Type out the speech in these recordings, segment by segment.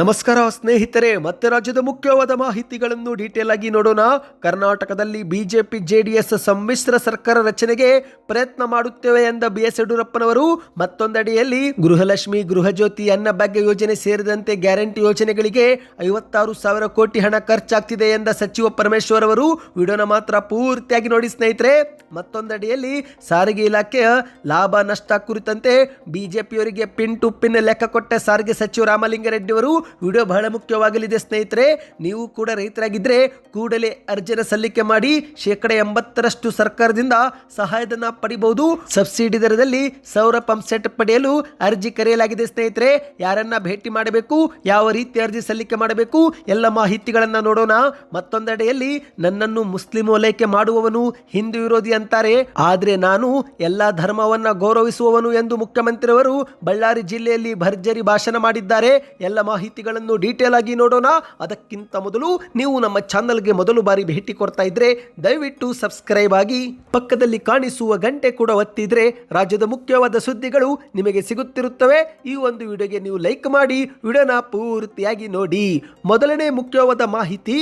ನಮಸ್ಕಾರ ಸ್ನೇಹಿತರೆ, ಮತ್ತೆ ರಾಜ್ಯದ ಮುಖ್ಯವಾದ ಮಾಹಿತಿಗಳನ್ನು ಡೀಟೇಲ್ ಆಗಿ ನೋಡೋಣ. ಕರ್ನಾಟಕದಲ್ಲಿ ಬಿಜೆಪಿ, ಜೆಡಿಎಸ್ ಸಮ್ಮಿಶ್ರ ಸರ್ಕಾರ ರಚನೆಗೆ ಪ್ರಯತ್ನ ಮಾಡುತ್ತೇವೆ ಎಂದ ಬಿ ಎಸ್ ಯಡಿಯೂರಪ್ಪನವರು, ಮತ್ತೊಂದಡಿಯಲ್ಲಿ ಗೃಹಲಕ್ಷ್ಮಿ, ಗೃಹಜ್ಯೋತಿ ಅನ್ನ ಭಾಗ್ಯ ಯೋಜನೆ ಸೇರಿದಂತೆ ಗ್ಯಾರಂಟಿ ಯೋಜನೆಗಳಿಗೆ ಐವತ್ತಾರು ಸಾವಿರ ಕೋಟಿ ಹಣ ಖರ್ಚಾಗ್ತಿದೆ ಎಂದ ಸಚಿವ ಪರಮೇಶ್ವರ್ ಅವರು. ವಿಡಿಯೋನ ಮಾತ್ರ ಪೂರ್ತಿಯಾಗಿ ನೋಡಿ ಸ್ನೇಹಿತರೆ. ಮತ್ತೊಂದಡಿಯಲ್ಲಿ ಸಾರಿಗೆ ಇಲಾಖೆಯ ಲಾಭ ನಷ್ಟ ಕುರಿತಂತೆ ಬಿಜೆಪಿಯವರಿಗೆ ಪಿನ್ ಟು ಪಿನ್ ಲೆಕ್ಕ ಕೊಟ್ಟ ಸಾರಿಗೆ ಸಚಿವ ರಾಮಲಿಂಗಾರೆಡ್ಡಿ ಅವರು ವಿಡಿಯೋ ಬಹಳ ಮುಖ್ಯವಾಗಲಿದೆ ಸ್ನೇಹಿತರೆ. ನೀವು ಕೂಡ ರೈತರಾಗಿದ್ದರೆ ಕೂಡಲೇ ಅರ್ಜಿನ ಸಲ್ಲಿಕೆ ಮಾಡಿ ಶೇಕಡ ಎಂಬತ್ತರಷ್ಟು ಸರ್ಕಾರದಿಂದ ಸಹಾಯಧನ ಪಡಿಬಹುದು. ಸಬ್ಸಿಡಿ ದರದಲ್ಲಿ ಸೌರ ಪಂಪ್ ಸೆಟ್ ಪಡೆಯಲು ಅರ್ಜಿ ಕರೆಯಲಾಗಿದೆ ಸ್ನೇಹಿತರೆ. ಯಾರನ್ನ ಭೇಟಿ ಮಾಡಬೇಕು, ಯಾವ ರೀತಿ ಅರ್ಜಿ ಸಲ್ಲಿಕೆ ಮಾಡಬೇಕು, ಎಲ್ಲ ಮಾಹಿತಿಗಳನ್ನು ನೋಡೋಣ. ಮತ್ತೊಂದೆಡೆಯಲ್ಲಿ, ನನ್ನನ್ನು ಮುಸ್ಲಿಂ ಓಲೈಕೆ ಮಾಡುವವನು ಹಿಂದೂ ವಿರೋಧಿ ಅಂತಾರೆ. ಆದರೆ ನಾನು ಎಲ್ಲ ಧರ್ಮವನ್ನ ಗೌರವಿಸುವವನು ಎಂದು ಮುಖ್ಯಮಂತ್ರಿಯವರು ಬಳ್ಳಾರಿ ಜಿಲ್ಲೆಯಲ್ಲಿ ಭರ್ಜರಿ ಭಾಷಣ ಮಾಡಿದ್ದಾರೆ. ಎಲ್ಲ ಮಾಹಿತಿಗಳನ್ನು ಡೀಟೇಲ್ ಆಗಿ ನೋಡೋಣ. ಅದಕ್ಕಿಂತ ಮೊದಲು ನೀವು ನಮ್ಮ ಚಾನಲ್ಗೆ ಮೊದಲು ಬಾರಿ ಭೇಟಿ ಕೊಡ್ತಾ ಇದ್ರೆ ದಯವಿಟ್ಟು ಸಬ್ಸ್ಕ್ರೈಬ್ ಆಗಿ ಪಕ್ಕದಲ್ಲಿ ಕಾಣಿಸುವ ಗಂಟೆ ಕೂಡ ಒತ್ತಿದ್ರೆ ರಾಜ್ಯದ ಮುಖ್ಯವಾದ ಸುದ್ದಿಗಳು ನಿಮಗೆ ಸಿಗುತ್ತಿರುತ್ತವೆ. ಈ ಒಂದು ವಿಡಿಯೋಗೆ ನೀವು ಲೈಕ್ ಮಾಡಿ, ವಿಡಿಯೋನ ಪೂರ್ತಿಯಾಗಿ ನೋಡಿ. ಮೊದಲನೇ ಮುಖ್ಯವಾದ ಮಾಹಿತಿ.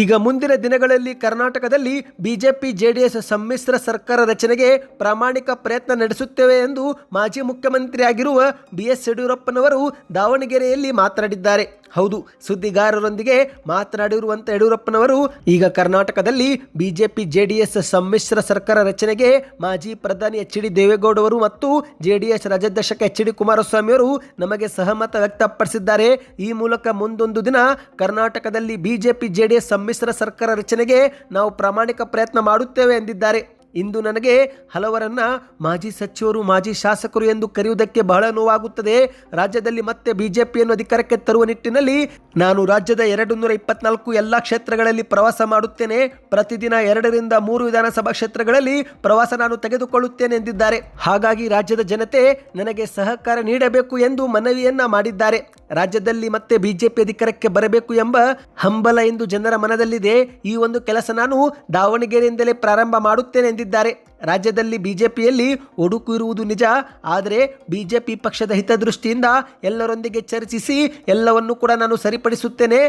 ಈಗ ಮುಂದಿನ ದಿನಗಳಲ್ಲಿ ಕರ್ನಾಟಕದಲ್ಲಿ ಬಿಜೆಪಿ, ಜೆಡಿಎಸ್ ಸಮ್ಮಿಶ್ರ ಸರ್ಕಾರ ರಚನೆಗೆ ಪ್ರಾಮಾಣಿಕ ಪ್ರಯತ್ನ ನಡೆಸುತ್ತೇವೆ ಎಂದು ಮಾಜಿ ಮುಖ್ಯಮಂತ್ರಿಯಾಗಿರುವ ಬಿಎಸ್ ಯಡಿಯೂರಪ್ಪನವರು ದಾವಣಗೆರೆಯಲ್ಲಿ ಮಾತನಾಡಿದ್ದಾರೆ. ಹೌದು, ಸುದ್ದಿಗಾರರೊಂದಿಗೆ ಮಾತನಾಡಿರುವಂತ ಯಡಿಯೂರಪ್ಪನವರು, ಈಗ ಕರ್ನಾಟಕದಲ್ಲಿ ಬಿಜೆಪಿ, ಜೆಡಿಎಸ್ ಸಮ್ಮಿಶ್ರ ಸರ್ಕಾರ ರಚನೆಗೆ ಮಾಜಿ ಪ್ರಧಾನಿ ಎಚ್ ಡಿ ದೇವೇಗೌಡವರು ಮತ್ತು ಜೆಡಿಎಸ್ ರಾಜ್ಯಾಧ್ಯಕ್ಷ ಎಚ್ ಡಿ ಕುಮಾರಸ್ವಾಮಿ ಅವರು ನಮಗೆ ಸಹಮತ ವ್ಯಕ್ತಪಡಿಸಿದ್ದಾರೆ. ಈ ಮೂಲಕ ಮುಂದೊಂದು ದಿನ ಕರ್ನಾಟಕದಲ್ಲಿ ಬಿಜೆಪಿ, ಜೆಡಿಎಸ್ ಸಮ್ಮಿಶ್ರ ಸರ್ಕಾರ ರಚನೆಗೆ ನಾವು ಪ್ರಾಮಾಣಿಕ ಪ್ರಯತ್ನ ಮಾಡುತ್ತೇವೆ ಎಂದಿದ್ದಾರೆ. ಇಂದು ನನಗೆ ಹಲವರನ್ನ ಮಾಜಿ ಸಚಿವರು, ಮಾಜಿ ಶಾಸಕರು ಎಂದು ಕರೆಯುವುದಕ್ಕೆ ಬಹಳ ನೋವಾಗುತ್ತದೆ. ರಾಜ್ಯದಲ್ಲಿ ಮತ್ತೆ ಬಿಜೆಪಿಯನ್ನು ಅಧಿಕಾರಕ್ಕೆ ತರುವ ನಿಟ್ಟಿನಲ್ಲಿ ನಾನು ರಾಜ್ಯದ ಎರಡು ನೂರ ಇಪ್ಪತ್ನಾಲ್ಕು ಎಲ್ಲ ಕ್ಷೇತ್ರಗಳಲ್ಲಿ ಪ್ರವಾಸ ಮಾಡುತ್ತೇನೆ. ಪ್ರತಿದಿನ ಎರಡರಿಂದ ಮೂರು ವಿಧಾನಸಭಾ ಕ್ಷೇತ್ರಗಳಲ್ಲಿ ಪ್ರವಾಸ ನಾನು ತೆಗೆದುಕೊಳ್ಳುತ್ತೇನೆ ಎಂದಿದ್ದಾರೆ. ಹಾಗಾಗಿ ರಾಜ್ಯದ ಜನತೆ ನನಗೆ ಸಹಕಾರ ನೀಡಬೇಕು ಎಂದು ಮನವಿಯನ್ನ ಮಾಡಿದ್ದಾರೆ. ರಾಜ್ಯದಲ್ಲಿ ಮತ್ತೆ ಬಿಜೆಪಿ ಅಧಿಕಾರಕ್ಕೆ ಬರಬೇಕು ಎಂಬ ಹಂಬಲ ಎಂದು ಜನರ ಮನದಲ್ಲಿದೆ. ಈ ಒಂದು ಕೆಲಸ ನಾನು ದಾವಣಗೆರೆಯಿಂದಲೇ ಪ್ರಾರಂಭ ಮಾಡುತ್ತೇನೆ ಎಂದಿದ್ದಾರೆ. ರಾಜ್ಯದಲ್ಲಿ ಬಿಜೆಪಿಯಲ್ಲಿ ಒಡುಕು ಇರುವುದು ನಿಜ, ಆದರೆ ಬಿಜೆಪಿ ಪಕ್ಷದ ಹಿತದೃಷ್ಟಿಯಿಂದ ಎಲ್ಲರೊಂದಿಗೆ ಚರ್ಚಿಸಿ ಎಲ್ಲವನ್ನು ಕೂಡ ನಾನು ಸರಿಪಡಿಸುತ್ತೇನೆ.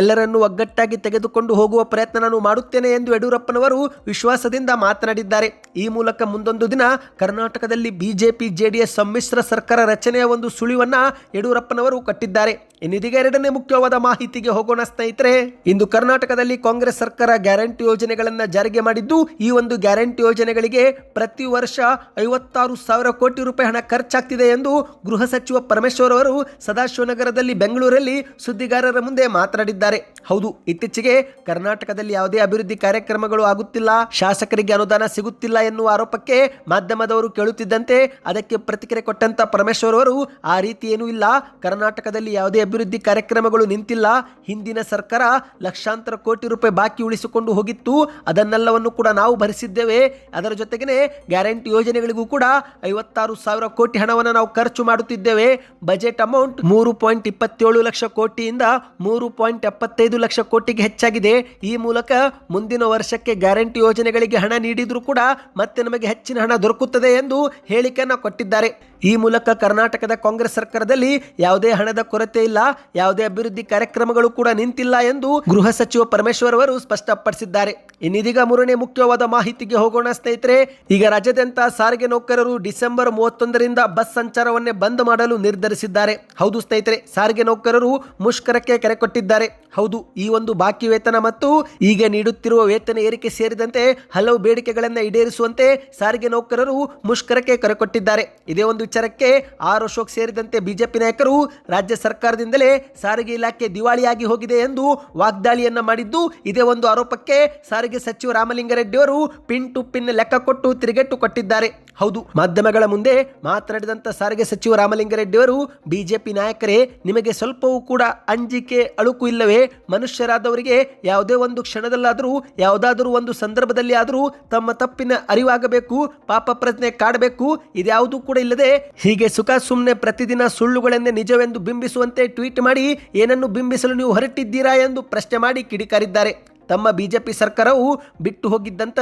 ಎಲ್ಲರನ್ನು ಒಗ್ಗಟ್ಟಾಗಿ ತೆಗೆದುಕೊಂಡು ಹೋಗುವ ಪ್ರಯತ್ನ ನಾನು ಮಾಡುತ್ತೇನೆ ಎಂದು ಯಡಿಯೂರಪ್ಪನವರು ವಿಶ್ವಾಸದಿಂದ ಮಾತನಾಡಿದ್ದಾರೆ. ಈ ಮೂಲಕ ಮುಂದೊಂದು ದಿನ ಕರ್ನಾಟಕದಲ್ಲಿ ಬಿಜೆಪಿ, ಜೆಡಿಎಸ್ ಸಮ್ಮಿಶ್ರ ಸರ್ಕಾರ ರಚನೆಯ ಒಂದು ಸುಳಿವನ್ನ ಯಡಿಯೂರಪ್ಪನವರು ಕಟ್ಟಿದ್ದಾರೆ. ಇನ್ನಿದೀಗ ಎರಡನೇ ಮುಖ್ಯವಾದ ಮಾಹಿತಿಗೆ ಹೋಗೋಣ ಸ್ನೇಹಿತರೆ. ಇಂದು ಕರ್ನಾಟಕದಲ್ಲಿ ಕಾಂಗ್ರೆಸ್ ಸರ್ಕಾರ ಗ್ಯಾರಂಟಿ ಯೋಜನೆಗಳನ್ನು ಜಾರಿಗೆ ಮಾಡಿದ್ದು, ಈ ಒಂದು ಗ್ಯಾರಂಟಿ ಯೋಜನೆಗಳಿಗೆ ಪ್ರತಿ ವರ್ಷ ಐವತ್ತಾರು ಸಾವಿರ ಕೋಟಿ ರೂಪಾಯಿ ಹಣ ಖರ್ಚಾಗ್ತಿದೆ ಎಂದು ಗೃಹ ಸಚಿವ ಪರಮೇಶ್ವರ್ ಅವರು ಸದಾಶಿವನಗರದಲ್ಲಿ ಬೆಂಗಳೂರಲ್ಲಿ ಸುದ್ದಿಗಾರರ ಮುಂದೆ ಮಾತನಾಡಿದ್ದಾರೆ. ಹೌದು, ಇತ್ತೀಚೆಗೆ ಕರ್ನಾಟಕದಲ್ಲಿ ಯಾವುದೇ ಅಭಿವೃದ್ಧಿ ಕಾರ್ಯಕ್ರಮಗಳು ಆಗುತ್ತಿಲ್ಲ, ಶಾಸಕರಿಗೆ ಅನುದಾನ ಸಿಗುತ್ತಿಲ್ಲ ಎನ್ನುವ ಆರೋಪಕ್ಕೆ ಮಾಧ್ಯಮದವರು ಕೇಳುತ್ತಿದ್ದಂತೆ ಅದಕ್ಕೆ ಪ್ರತಿಕ್ರಿಯೆ ಕೊಟ್ಟಂತ ಪರಮೇಶ್ವರ್ ಅವರು, ಆ ರೀತಿ ಏನೂ ಇಲ್ಲ, ಕರ್ನಾಟಕದಲ್ಲಿ ಯಾವುದೇ ಅಭಿವೃದ್ಧಿ ಕಾರ್ಯಕ್ರಮಗಳು ನಿಂತಿಲ್ಲ, ಹಿಂದಿನ ಸರ್ಕಾರ ಲಕ್ಷಾಂತರ ಕೋಟಿ ರೂಪಾಯಿ ಬಾಕಿ ಉಳಿಸಿಕೊಂಡು ಹೋಗಿತ್ತು, ಅದನ್ನೆಲ್ಲವನ್ನು ಕೂಡ ನಾವು ಭರಿಸಿದ್ದೇವೆ, ಅದರ ಜೊತೆಗೇನೆ ಗ್ಯಾರಂಟಿ ಯೋಜನೆಗಳಿಗೂ ಕೂಡ ಐವತ್ತಾರು ಸಾವಿರ ಕೋಟಿ ಹಣವನ್ನು ನಾವು ಖರ್ಚು ಮಾಡುತ್ತಿದ್ದೇವೆ. ಬಜೆಟ್ ಅಮೌಂಟ್ ಮೂರು ಪಾಯಿಂಟ್ ಇಪ್ಪತ್ತೇಳು ಲಕ್ಷ ಕೋಟಿಯಿಂದ ಮೂರು ಪಾಯಿಂಟ್ ಎಪ್ಪತ್ತೈದು ಲಕ್ಷ ಕೋಟಿಗೆ ಹೆಚ್ಚಾಗಿದೆ. ಈ ಮೂಲಕ ಮುಂದಿನ ವರ್ಷಕ್ಕೆ ಗ್ಯಾರಂಟಿ ಯೋಜನೆಗಳಿಗೆ ಹಣ ನೀಡಿದರೂ ಕೂಡ ಮತ್ತೆ ನಮಗೆ ಹೆಚ್ಚಿನ ಹಣ ದೊರಕುತ್ತದೆ ಎಂದು ಹೇಳಿಕೆಯನ್ನು ಕೊಟ್ಟಿದ್ದಾರೆ. ಈ ಮೂಲಕ ಕರ್ನಾಟಕದ ಕಾಂಗ್ರೆಸ್ ಸರ್ಕಾರದಲ್ಲಿ ಯಾವುದೇ ಹಣದ ಕೊರತೆ ಇಲ್ಲ, ಯಾವುದೇ ಅಭಿವೃದ್ಧಿ ಕಾರ್ಯಕ್ರಮಗಳು ಕೂಡ ನಿಂತಿಲ್ಲ ಎಂದು ಗೃಹ ಸಚಿವ ಪರಮೇಶ್ವರ್ ಅವರು ಸ್ಪಷ್ಟಪಡಿಸಿದ್ದಾರೆ. ಇನ್ನಿದೀಗ ಮೂರನೇ ಮುಖ್ಯವಾದ ಮಾಹಿತಿಗೆ ಹೋಗೋಣ ಸ್ನೇಹಿತರೆ. ಈಗ ರಾಜ್ಯಾದ್ಯಂತ ಸಾರಿಗೆ ನೌಕರರು ಡಿಸೆಂಬರ್ ಮೂವತ್ತೊಂದರಿಂದ ಬಸ್ ಸಂಚಾರವನ್ನೇ ಬಂದ್ ಮಾಡಲು ನಿರ್ಧರಿಸಿದ್ದಾರೆ. ಹೌದು ಸ್ನೇಹಿತರೆ, ಸಾರಿಗೆ ನೌಕರರು ಮುಷ್ಕರಕ್ಕೆ ಕರೆ ಕೊಟ್ಟಿದ್ದಾರೆ. ಹೌದು, ಈ ಒಂದು ಬಾಕಿ ವೇತನ ಮತ್ತು ಈಗ ನೀಡುತ್ತಿರುವ ವೇತನ ಏರಿಕೆ ಸೇರಿದಂತೆ ಹಲವು ಬೇಡಿಕೆಗಳನ್ನು ಈಡೇರಿಸುವಂತೆ ಸಾರಿಗೆ ನೌಕರರು ಮುಷ್ಕರಕ್ಕೆ ಕರೆ ಕೊಟ್ಟಿದ್ದಾರೆ. ಇದೇ ಒಂದು ವಿಚಾರಕ್ಕೆ ಆರ್ ಅಶೋಕ್ ಸೇರಿದಂತೆ ಬಿಜೆಪಿ ನಾಯಕರು ರಾಜ್ಯ ಸರ್ಕಾರದಿಂದಲೇ ಸಾರಿಗೆ ಇಲಾಖೆ ದಿವಾಳಿಯಾಗಿ ಹೋಗಿದೆ ಎಂದು ವಾಗ್ದಾಳಿಯನ್ನ ಮಾಡಿದ್ದು, ಇದೇ ಒಂದು ಆರೋಪಕ್ಕೆ ಸಾರಿಗೆ ಸಚಿವ ರಾಮಲಿಂಗಾರೆಡ್ಡಿ ಅವರು ಪಿನ್ ಟು ಪಿನ್ ಲೆಕ್ಕ ಕೊಟ್ಟು ತಿರುಗೇಟು ಕೊಟ್ಟಿದ್ದಾರೆ. ಹೌದು, ಮಾಧ್ಯಮಗಳ ಮುಂದೆ ಮಾತನಾಡಿದಂತ ಸಾರಿಗೆ ಸಚಿವ ರಾಮಲಿಂಗಾರೆಡ್ಡಿ ಅವರು ಬಿಜೆಪಿ ನಾಯಕರೇ, ನಿಮಗೆ ಸ್ವಲ್ಪವೂ ಕೂಡ ಅಂಜಿಕೆ, ಅಳುಕು ಇಲ್ಲವೇ? ಮನುಷ್ಯರಾದವರಿಗೆ ಯಾವುದೇ ಒಂದು ಕ್ಷಣದಲ್ಲಾದರೂ, ಯಾವುದಾದರೂ ಒಂದು ಸಂದರ್ಭದಲ್ಲಿ ಆದರೂ ತಮ್ಮ ತಪ್ಪಿನ ಅರಿವಾಗಬೇಕು, ಪಾಪ ಪ್ರಜ್ಞೆ ಕಾಡಬೇಕು, ಇದ್ಯಾವುದೂ ಕೂಡ ಇಲ್ಲದೆ ಹೀಗೆ ಸುಖ ಸುಮ್ಮನೆ ಪ್ರತಿದಿನ ಸುಳ್ಳುಗಳನ್ನೇ ನಿಜವೆಂದು ಬಿಂಬಿಸುವಂತೆ ಟ್ವೀಟ್ ಮಾಡಿ ಏನನ್ನು ಬಿಂಬಿಸಲು ನೀವು ಹೊರಟಿದ್ದೀರಾ ಎಂದು ಪ್ರಶ್ನೆ ಮಾಡಿ ಕಿಡಿಕಾರಿದ್ದಾರೆ. ತಮ್ಮ ಬಿಜೆಪಿ ಸರ್ಕಾರವು ಬಿಟ್ಟು ಹೋಗಿದ್ದಂತ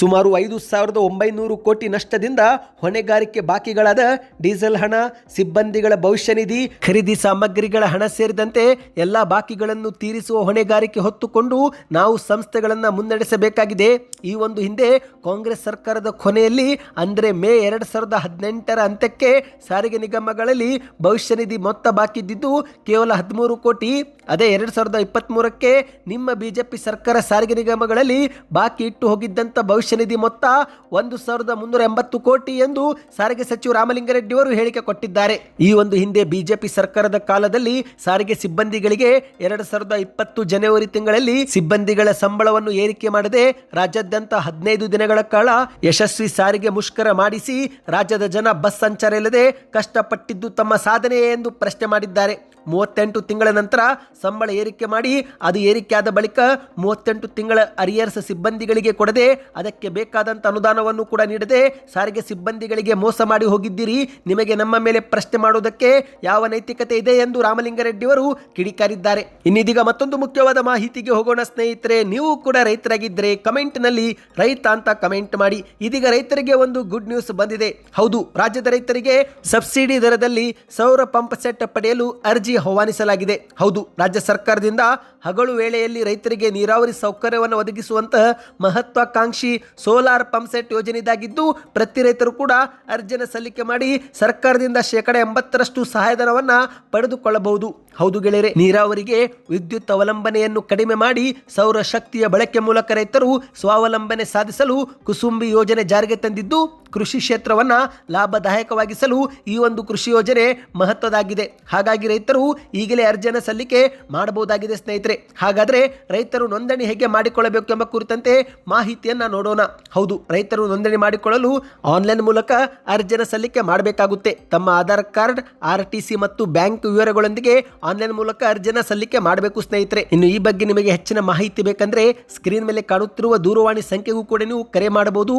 ಸುಮಾರು ಐದು ಸಾವಿರದ ಒಂಬೈನೂರು ಕೋಟಿ ನಷ್ಟದಿಂದ ಹೊಣೆಗಾರಿಕೆ ಬಾಕಿಗಳಾದ ಡೀಸೆಲ್ ಹಣ, ಸಿಬ್ಬಂದಿಗಳ ಭವಿಷ್ಯ ನಿಧಿ, ಖರೀದಿ ಸಾಮಗ್ರಿಗಳ ಹಣ ಸೇರಿದಂತೆ ಎಲ್ಲ ಬಾಕಿಗಳನ್ನು ತೀರಿಸುವ ಹೊಣೆಗಾರಿಕೆ ಹೊತ್ತುಕೊಂಡು ನಾವು ಸಂಸ್ಥೆಗಳನ್ನು ಮುನ್ನಡೆಸಬೇಕಾಗಿದೆ. ಈ ಒಂದು ಹಿಂದೆ ಕಾಂಗ್ರೆಸ್ ಸರ್ಕಾರದ ಕೊನೆಯಲ್ಲಿ ಅಂದರೆ ಮೇ ಎರಡು ಸಾವಿರದ ಹದಿನೆಂಟರ ಅಂತ್ಯಕ್ಕೆ ಸಾರಿಗೆ ನಿಗಮಗಳಲ್ಲಿ ಭವಿಷ್ಯ ನಿಧಿ ಮೊತ್ತ ಬಾಕಿದ್ದಿದ್ದು ಕೇವಲ ಹದಿಮೂರು ಕೋಟಿ, ಅದೇ ಎರಡು ಸಾವಿರದ ಇಪ್ಪತ್ತ್ಮೂರಕ್ಕೆ ನಿಮ್ಮ ಬಿಜೆಪಿ ಸರ್ಕಾರ ಸಾರಿಗೆ ನಿಗಮಗಳಲ್ಲಿ ಬಾಕಿ ಇಟ್ಟು ಹೋಗಿದ್ದಂಥ ಭವಿಷ್ಯ ನಿಧಿ ಮೊತ್ತ ಒಂದು ಸಾವಿರದ ಮುನ್ನೂರ ಎಂಬತ್ತು ಕೋಟಿ ಎಂದು ಸಾರಿಗೆ ಸಚಿವ ರಾಮಲಿಂಗಾರೆಡ್ಡಿ ಅವರು ಹೇಳಿಕೆ ಕೊಟ್ಟಿದ್ದಾರೆ. ಈ ಒಂದು ಹಿಂದೆ ಬಿಜೆಪಿ ಸರ್ಕಾರದ ಕಾಲದಲ್ಲಿ ಸಾರಿಗೆ ಸಿಬ್ಬಂದಿಗಳಿಗೆ ಎರಡು ಸಾವಿರದ ಇಪ್ಪತ್ತು ಜನವರಿ ತಿಂಗಳಲ್ಲಿ ಸಿಬ್ಬಂದಿಗಳ ಸಂಬಳವನ್ನು ಏರಿಕೆ ಮಾಡದೆ ರಾಜ್ಯಾದ್ಯಂತ ಹದಿನೈದು ದಿನಗಳ ಕಾಲ ಯಶಸ್ವಿ ಸಾರಿಗೆ ಮುಷ್ಕರ ಮಾಡಿಸಿ ರಾಜ್ಯದ ಜನ ಬಸ್ ಸಂಚಾರ ಇಲ್ಲದೆ ಕಷ್ಟಪಟ್ಟಿದ್ದು ತಮ್ಮ ಸಾಧನೆಯೇ ಎಂದು ಪ್ರಶ್ನೆ ಮಾಡಿದ್ದಾರೆ. ಮೂವತ್ತೆಂಟು ತಿಂಗಳ ನಂತರ ಸಂಬಳ ಏರಿಕೆ ಮಾಡಿ, ಅದು ಏರಿಕೆಯಾದ ಬಳಿಕ ಮೂವತ್ತೆಂಟು ತಿಂಗಳ ಅರಿಯರ್ಸ್ ಸಿಬ್ಬಂದಿಗಳಿಗೆ ಕೊಡದೆ, ಅದಕ್ಕೆ ಬೇಕಾದಂಥ ಅನುದಾನವನ್ನು ಕೂಡ ನೀಡದೆ ಸಾರಿಗೆ ಸಿಬ್ಬಂದಿಗಳಿಗೆ ಮೋಸ ಮಾಡಿ ಹೋಗಿದ್ದೀರಿ. ನಿಮಗೆ ನಮ್ಮ ಮೇಲೆ ಪ್ರಶ್ನೆ ಮಾಡುವುದಕ್ಕೆ ಯಾವ ನೈತಿಕತೆ ಇದೆ ಎಂದು ರಾಮಲಿಂಗಾರೆಡ್ಡಿ ಅವರು ಕಿಡಿಕಾರಿದ್ದಾರೆ. ಇನ್ನಿದೀಗ ಮತ್ತೊಂದು ಮುಖ್ಯವಾದ ಮಾಹಿತಿಗೆ ಹೋಗೋಣ ಸ್ನೇಹಿತರೆ, ನೀವು ಕೂಡ ರೈತರಾಗಿದ್ದರೆ ಕಮೆಂಟ್ನಲ್ಲಿ ರೈತ ಅಂತ ಕಮೆಂಟ್ ಮಾಡಿ. ಇದೀಗ ರೈತರಿಗೆ ಒಂದು ಗುಡ್ ನ್ಯೂಸ್ ಬಂದಿದೆ. ಹೌದು, ರಾಜ್ಯದ ರೈತರಿಗೆ ಸಬ್ಸಿಡಿ ದರದಲ್ಲಿ ಸೌರ ಪಂಪ್ ಸೆಟ್ ಪಡೆಯಲು ಅರ್ಜಿ ಆಹ್ವಾನಿಸಲಾಗಿದೆ. ಹೌದು, ರಾಜ್ಯ ಸರ್ಕಾರದಿಂದ ಹಗಲು ವೇಳೆಯಲ್ಲಿ ರೈತರಿಗೆ ನೀರಾವರಿ ಸೌಕರ್ಯವನ್ನು ಒದಗಿಸುವಂತಹ ಮಹತ್ವಾಕಾಂಕ್ಷಿ ಸೋಲಾರ್ ಪಂಪ್ ಸೆಟ್ ಯೋಜನೆ ಇದಾಗಿದ್ದು ಪ್ರತಿ ರೈತರು ಕೂಡ ಅರ್ಜಿಯನ್ನು ಸಲ್ಲಿಕೆ ಮಾಡಿ ಸರ್ಕಾರದಿಂದ ಶೇಕಡ ಎಂಬತ್ತರಷ್ಟು ಸಹಾಯಧನವನ್ನು ಪಡೆದುಕೊಳ್ಳಬಹುದು. ಹೌದು ಗೆಳೆಯರೆ, ನೀರಾವರಿಗೆ ವಿದ್ಯುತ್ ಅವಲಂಬನೆಯನ್ನು ಕಡಿಮೆ ಮಾಡಿ ಸೌರ ಶಕ್ತಿಯ ಬಳಕೆ ಮೂಲಕ ರೈತರು ಸ್ವಾವಲಂಬನೆ ಸಾಧಿಸಲು ಕುಸುಂಬಿ ಯೋಜನೆ ಜಾರಿಗೆ ತಂದಿದ್ದು ಕೃಷಿ ಕ್ಷೇತ್ರವನ್ನು ಲಾಭದಾಯಕವಾಗಿಸಲು ಈ ಒಂದು ಕೃಷಿ ಯೋಜನೆ ಮಹತ್ವದಾಗಿದೆ. ಹಾಗಾಗಿ ರೈತರು ಈಗಲೇ ಅರ್ಜಿಯನ್ನು ಸಲ್ಲಿಕೆ ಮಾಡಬಹುದಾಗಿದೆ ಸ್ನೇಹಿತರೆ. ಹಾಗಾದರೆ ರೈತರು ನೋಂದಣಿ ಹೇಗೆ ಮಾಡಿಕೊಳ್ಳಬೇಕು ಎಂಬ ಕುರಿತಂತೆ ಮಾಹಿತಿಯನ್ನು ನೋಡೋಣ. ಹೌದು, ರೈತರು ನೋಂದಣಿ ಮಾಡಿಕೊಳ್ಳಲು ಆನ್ಲೈನ್ ಮೂಲಕ ಅರ್ಜಿಯನ್ನು ಸಲ್ಲಿಕೆ ಮಾಡಬೇಕಾಗುತ್ತೆ. ತಮ್ಮ Aadhaar card, R T C ಮತ್ತು ಬ್ಯಾಂಕ್ ವಿವರಗಳೊಂದಿಗೆ ಆನ್ಲೈನ್ ಮೂಲಕ ಅರ್ಜಿಯನ್ನು ಸಲ್ಲಿಕೆ ಮಾಡಬೇಕು ಸ್ನೇಹಿತರೆ. ಇನ್ನು ಈ ಬಗ್ಗೆ ನಿಮಗೆ ಹೆಚ್ಚಿನ ಮಾಹಿತಿ ಬೇಕಂದ್ರೆ ಸ್ಕ್ರೀನ್ ಮೇಲೆ ಕಾಣುತ್ತಿರುವ ದೂರವಾಣಿ ಸಂಖ್ಯೆಗೂ ಕೂಡ ನೀವು ಕರೆ ಮಾಡಬಹುದು.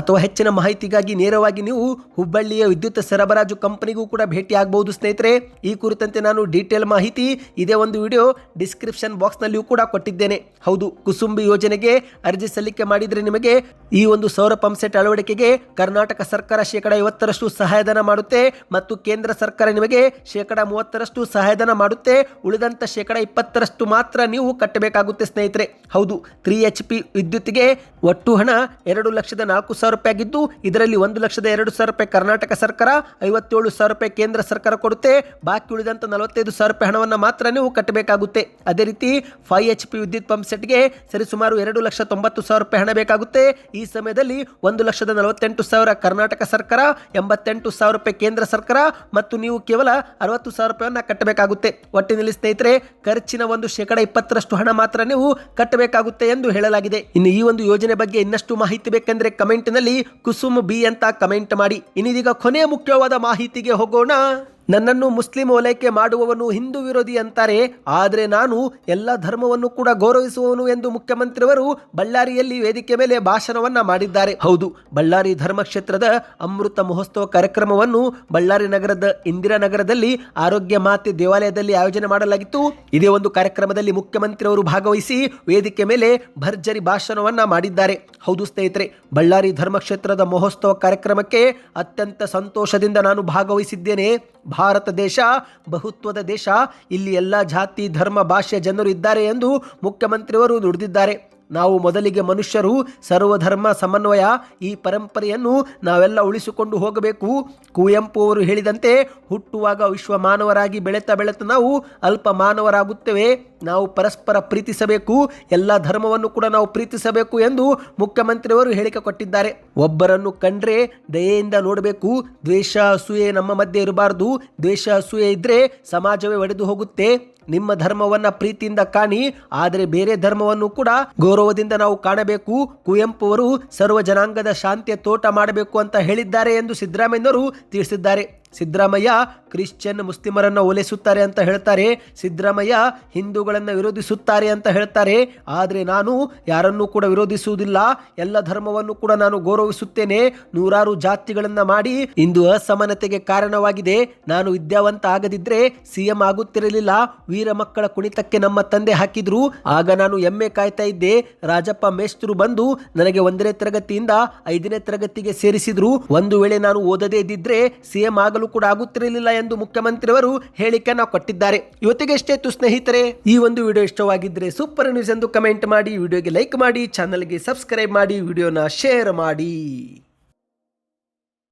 ಅಥವಾ ಹೆಚ್ಚಿನ ಮಾಹಿತಿಗಾಗಿ ನೇರವಾಗಿ ನೀವು ಹುಬ್ಬಳ್ಳಿಯ ವಿದ್ಯುತ್ ಸರಬರಾಜು ಕಂಪನಿಗೂ ಕೂಡ ಭೇಟಿ ಆಗಬಹುದು ಸ್ನೇಹಿತರೆ. ಈ ಕುರಿತಂತೆ ನಾನು ಡೀಟೇಲ್ ಮಾಹಿತಿ ಇದೇ ಒಂದು ವಿಡಿಯೋ ಡಿಸ್ಕ್ರಿಪ್ಷನ್ ಬಾಕ್ಸ್ನಲ್ಲಿಯೂ ಕೂಡ ಕೊಟ್ಟಿದ್ದೇನೆ. ಹೌದು, ಕುಸುಂಬಿ ಯೋಜನೆಗೆ ಅರ್ಜಿ ಸಲ್ಲಿಕೆ ಮಾಡಿದರೆ ನಿಮಗೆ ಈ ಒಂದು ಸೌರ ಪಂಪ್ ಸೆಟ್ ಅಳವಡಿಕೆಗೆ ಕರ್ನಾಟಕ ಸರ್ಕಾರ ಶೇಕಡ ಐವತ್ತರಷ್ಟು ಸಹಾಯಧನ ಮಾಡುತ್ತೆ ಮತ್ತು ಕೇಂದ್ರ ಸರ್ಕಾರ ನಿಮಗೆ ಶೇಕಡ ಮೂವತ್ತರಷ್ಟು ಸಹಾಯಧನ ಮಾಡುತ್ತೆ. ಉಳಿದಂತ ಶೇಕಡ ಇಪ್ಪತ್ತರಷ್ಟು ಮಾತ್ರ ನೀವು ಕಟ್ಟಬೇಕಾಗುತ್ತೆ, ಸ್ನೇಹಿತರೆ. ಹೌದು, ತ್ರೀ ಎಚ್ ಪಿ ವಿದ್ಯುತ್ಗೆ ಒಟ್ಟು ಹಣ ಎರಡು ಲಕ್ಷದ ನಾಲ್ಕು ರೂಪಾಯಿ ಆಗಿದ್ದು, ಇದರಲ್ಲಿ ಒಂದು ಲಕ್ಷದ ಎರಡು ಸಾವಿರ ರೂಪಾಯಿ ಕರ್ನಾಟಕ ಸರ್ಕಾರ, ಐವತ್ತೇಳು ಸಾವಿರ ರೂಪಾಯಿ ಕೇಂದ್ರ ಸರ್ಕಾರ ಕೊಡುತ್ತೆ. ಬಾಕಿ ಉಳಿದಂಥ ನಲವತ್ತೈದು ಸಾವಿರ ರೂಪಾಯಿ ಹಣವನ್ನು ಮಾತ್ರ ನೀವು ಕಟ್ಟಬೇಕಾಗುತ್ತೆ. ಅದೇ ರೀತಿ, ಫೈವ್ ಎಚ್ ಪಿ ವಿದ್ಯುತ್ ಪಂಪ್ ಸೆಟ್ಗೆ ಸರಿಸುಮಾರು ಎರಡು ಲಕ್ಷ ತೊಂಬತ್ತು ಸಾವಿರ ರೂಪಾಯಿ ಹಣ ಬೇಕಾಗುತ್ತೆ. ಈ ಸಮಯದಲ್ಲಿ ಒಂದು ಲಕ್ಷದ ನಲವತ್ತೆಂಟು ಸಾವಿರ ಕರ್ನಾಟಕ ಸರ್ಕಾರ, ಎಂಬತ್ತೆಂಟು ಸಾವಿರ ರೂಪಾಯಿ ಕೇಂದ್ರ ಸರ್ಕಾರ ಮತ್ತು ನೀವು ಕೇವಲ ಅರವತ್ತು ಸಾವಿರ ರೂಪಾಯಿಯನ್ನು ಕಟ್ಟಬೇಕಾಗುತ್ತೆ. ಒಟ್ಟಿನಲ್ಲಿ ಸ್ನೇಹಿತರೆ, ಖರ್ಚಿನ ಒಂದು ಶೇಕಡ ಇಪ್ಪತ್ತರಷ್ಟು ಹಣ ಮಾತ್ರ ನೀವು ಕಟ್ಟಬೇಕಾಗುತ್ತೆ ಎಂದು ಹೇಳಲಾಗಿದೆ. ಇನ್ನು ಈ ಒಂದು ಯೋಜನೆ ಬಗ್ಗೆ ಇನ್ನಷ್ಟು ಮಾಹಿತಿ ಬೇಕೆಂದ್ರೆ ಕಮೆಂಟ್ನಲ್ಲಿ ಕುಸುಮ್ ಬಿ ಅಂತ ಕಮೆಂಟ್ ಮಾಡಿ. ಇನ್ನಿದೀಗ ಕೊನೆಯ ಮುಖ್ಯವಾದ ಮಾಹಿತಿಗೆ ಹೋಗೋಣ. ನನ್ನನ್ನು ಮುಸ್ಲಿಂ ಓಲೈಕೆ ಮಾಡುವವನು ಹಿಂದೂ ವಿರೋಧಿ ಅಂತಾರೆ. ಆದರೆ ನಾನು ಎಲ್ಲ ಧರ್ಮವನ್ನು ಕೂಡ ಗೌರವಿಸುವವನು ಎಂದು ಮುಖ್ಯಮಂತ್ರಿಯವರು ಬಳ್ಳಾರಿಯಲ್ಲಿ ವೇದಿಕೆ ಮೇಲೆ ಭಾಷಣವನ್ನ ಮಾಡಿದ್ದಾರೆ. ಹೌದು, ಬಳ್ಳಾರಿ ಧರ್ಮಕ್ಷೇತ್ರದ ಅಮೃತ ಮಹೋತ್ಸವ ಕಾರ್ಯಕ್ರಮವನ್ನು ಬಳ್ಳಾರಿ ನಗರದ ಇಂದಿರಾನಗರದಲ್ಲಿ ಆರೋಗ್ಯ ಮಾತೆ ದೇವಾಲಯದಲ್ಲಿ ಆಯೋಜನೆ ಮಾಡಲಾಗಿತ್ತು. ಇದೇ ಒಂದು ಕಾರ್ಯಕ್ರಮದಲ್ಲಿ ಮುಖ್ಯಮಂತ್ರಿಯವರು ಭಾಗವಹಿಸಿ ವೇದಿಕೆ ಮೇಲೆ ಭರ್ಜರಿ ಭಾಷಣವನ್ನ ಮಾಡಿದ್ದಾರೆ. ಹೌದು ಸ್ನೇಹಿತರೆ, ಬಳ್ಳಾರಿ ಧರ್ಮಕ್ಷೇತ್ರದ ಮಹೋತ್ಸವ ಕಾರ್ಯಕ್ರಮಕ್ಕೆ ಅತ್ಯಂತ ಸಂತೋಷದಿಂದ ನಾನು ಭಾಗವಹಿಸಿದ್ದೇನೆ. ಭಾರತ ದೇಶ ಬಹುತ್ವದ ದೇಶ. ಇಲ್ಲಿ ಎಲ್ಲ ಜಾತಿ ಧರ್ಮ ಭಾಷೆ ಜನರು ಇದ್ದಾರೆ ಎಂದು ಮುಖ್ಯಮಂತ್ರಿಯವರು ನುಡಿದಿದ್ದಾರೆ. ನಾವು ಮೊದಲಿಗೆ ಮನುಷ್ಯರು ಸರ್ವಧರ್ಮ ಸಮನ್ವಯ ಈ ಪರಂಪರೆಯನ್ನು ನಾವೆಲ್ಲ ಉಳಿಸಿಕೊಂಡು ಹೋಗಬೇಕು. ಕುವೆಂಪು ಅವರು ಹೇಳಿದಂತೆ ಹುಟ್ಟುವಾಗ ವಿಶ್ವ ಮಾನವರಾಗಿ ಬೆಳೆತ ಬೆಳೆತ ನಾವು ಅಲ್ಪ ಮಾನವರಾಗುತ್ತೇವೆ. ನಾವು ಪರಸ್ಪರ ಪ್ರೀತಿಸಬೇಕು. ಎಲ್ಲ ಧರ್ಮವನ್ನು ಕೂಡ ನಾವು ಪ್ರೀತಿಸಬೇಕು ಎಂದು ಮುಖ್ಯಮಂತ್ರಿಯವರು ಹೇಳಿಕೆ ಕೊಟ್ಟಿದ್ದಾರೆ. ಒಬ್ಬರನ್ನು ಕಂಡ್ರೆ ದಯೆಯಿಂದ ನೋಡಬೇಕು. ದ್ವೇಷ, ಅಸೂಯೆ ನಮ್ಮ ಮಧ್ಯೆ ಇರಬಾರದು. ದ್ವೇಷ, ಅಸೂಯೆ ಇದ್ರೆ ಸಮಾಜವೇ ಒಡೆದು ಹೋಗುತ್ತೆ. ನಿಮ್ಮ ಧರ್ಮವನ್ನ ಪ್ರೀತಿಯಿಂದ ಕಾಣಿ. ಆದರೆ ಬೇರೆ ಧರ್ಮವನ್ನು ಕೂಡ ಗೌರವದಿಂದ ನಾವು ಕಾಣಬೇಕು ಕುವೆಂಪು ಅವರು ಸರ್ವ ಜನಾಂಗದ ಶಾಂತಿಯ ತೋಟ ಮಾಡಬೇಕು ಅಂತ ಹೇಳಿದ್ದಾರೆ ಎಂದು ಸಿದ್ದರಾಮಯ್ಯನವರು ತಿಳಿಸಿದ್ದಾರೆ. ಸಿದ್ದರಾಮಯ್ಯ ಕ್ರಿಶ್ಚಿಯನ್ ಮುಸ್ಲಿಮರನ್ನು ಓಲೈಸುತ್ತಾರೆ ಅಂತ ಹೇಳ್ತಾರೆ. ಸಿದ್ದರಾಮಯ್ಯ ಹಿಂದೂಗಳನ್ನು ವಿರೋಧಿಸುತ್ತಾರೆ ಅಂತ ಹೇಳ್ತಾರೆ. ಆದರೆ ನಾನು ಯಾರನ್ನೂ ಕೂಡ ವಿರೋಧಿಸುವುದಿಲ್ಲ. ಎಲ್ಲ ಧರ್ಮವನ್ನು ಕೂಡ ನಾನು ಗೌರವಿಸುತ್ತೇನೆ. ನೂರಾರು ಜಾತಿಗಳನ್ನು ಮಾಡಿ ಇಂದು ಅಸಮಾನತೆಗೆ ಕಾರಣವಾಗಿದೆ. ನಾನು ವಿದ್ಯಾವಂತ ಆಗದಿದ್ರೆ ಸಿಎಂ ಆಗುತ್ತಿರಲಿಲ್ಲ. ವೀರ ಮಕ್ಕಳ ಕುಣಿತಕ್ಕೆ ನಮ್ಮ ತಂದೆ ಹಾಕಿದ್ರು. ಆಗ ನಾನು ಎಮ್ಮೆ ಕಾಯ್ತಾ ಇದ್ದೆ. ರಾಜಪ್ಪ ಮೇಸ್ತರು ಬಂದು ನನಗೆ ಒಂದನೇ ತರಗತಿಯಿಂದ ಐದನೇ ತರಗತಿಗೆ ಸೇರಿಸಿದ್ರು. ಒಂದು ವೇಳೆ ನಾನು ಓದದೇ ಇದ್ದಿದ್ರೆ ಸಿಎಂ ಆಗಲು ಕೂಡ ಆಗುತ್ತಿರಲಿಲ್ಲ ಎಂದು ಮುಖ್ಯಮಂತ್ರಿಯವರು ಹೇಳಿಕೆಯನ್ನು ಕೊಟ್ಟಿದ್ದಾರೆ. ಇವತ್ತಿಗೆಷ್ಟೇ ತು ಸ್ನೇಹಿತರೆ, ಈ ಒಂದು ವಿಡಿಯೋ ಇಷ್ಟವಾಗಿದ್ರೆ ಸೂಪರ್ ನ್ಯೂಸ್ ಎಂದು ಕಮೆಂಟ್ ಮಾಡಿ, ವಿಡಿಯೋಗೆ ಲೈಕ್ ಮಾಡಿ, ಚಾನಲ್ಗೆ ಸಬ್ಸ್ಕ್ರೈಬ್ ಮಾಡಿ, ವಿಡಿಯೋನ ಶೇರ್ ಮಾಡಿ.